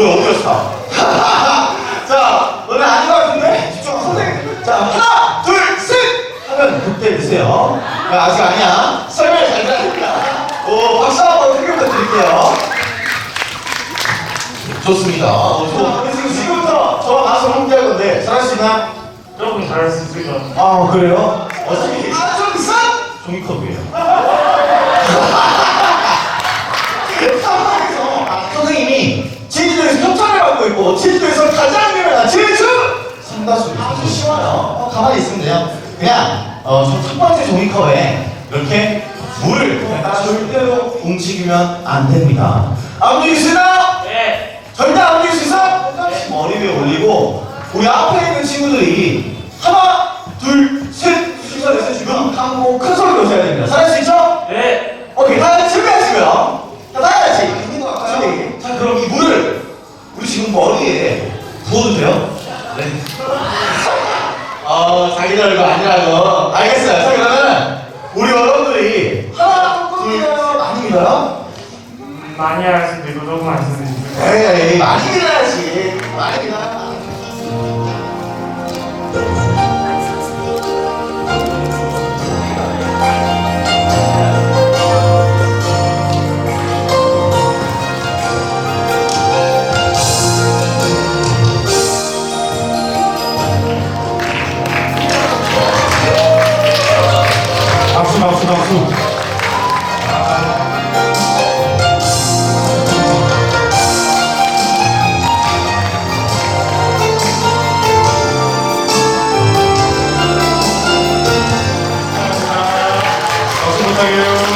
뭐야 어디 갔어? 자 너네 아닌 것 근데? 집중 선생님 자 하나 둘셋 하면 그때 드세요 야, 아직 아니야 설명 잘 들으니까 오 박수 한번 크게 드릴게요 좋습니다 어, 좋아 지금 지금부터 저와 가서 함께할 건데 잘할 수 있나? 조금 잘할 수 있을 것 같아요. 아 그래요? 어차피 아좀 있어? 종이컵이에요 있고 제주도에서 가장 유명한 제주 삼다수 아주 쉬워요. 어, 가만히 있으면 돼요. 그냥 어, 저첫 번째 종이컵에 이렇게 물을 절대로 움직이면 안 됩니다. 안 움직일 수 있나요? 네. 절대 안 움직일 수 있어? 똑같이 머리 위에 올리고 우리 앞에 있는 친구들이 하나, 부어도 돼요? 네. 어, 자기들 이거 아니라고. 알겠어요. 자, 그러면 우리 여러분들이 하나, 둘, 많이 믿어요? 음, 많이 있고 조금 할 수도 있고. 에이, 많이 믿어야지. 많이 믿어. 박 you.